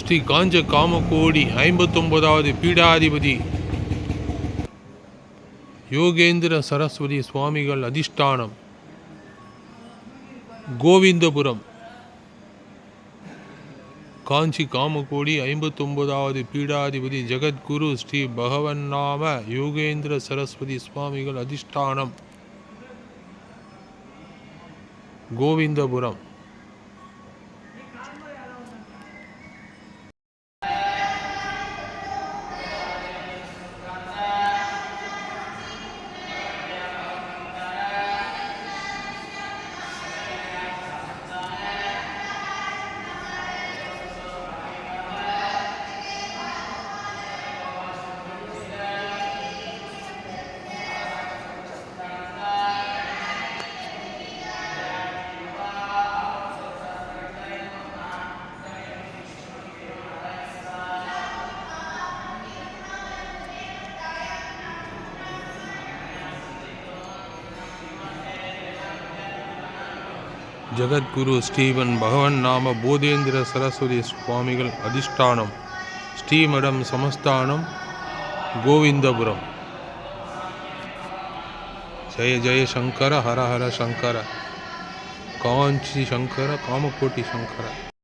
ஸ்ரீ காஞ்ச காமகோடி ஐம்பத்தொன்பதாவது பீடாதிபதி யோகேந்திர சரஸ்வதி சுவாமிகள் அதிஷ்டானம். கோவிந்தபுரம். காஞ்சி காமகோடி ஐம்பத்தொன்பதாவது பீடாதிபதி ஜெகத்குரு ஸ்ரீ பகவன்னாம யோகேந்திர சரஸ்வதி சுவாமிகள் அதிஷ்டானம். கோவிந்தபுரம். ஜெகத்குரு ஸ்ரீவன் பகவன் நாம போதேந்திர சரஸ்வதி சுவாமிகள் அதிஷ்டானம் ஸ்ரீமடம் சமஸ்தானம் கோவிந்தபுரம். ஜெய ஜெய சங்கர ஹர ஹர சங்கர. காஞ்சி சங்கர காமக்கோட்டி சங்கர.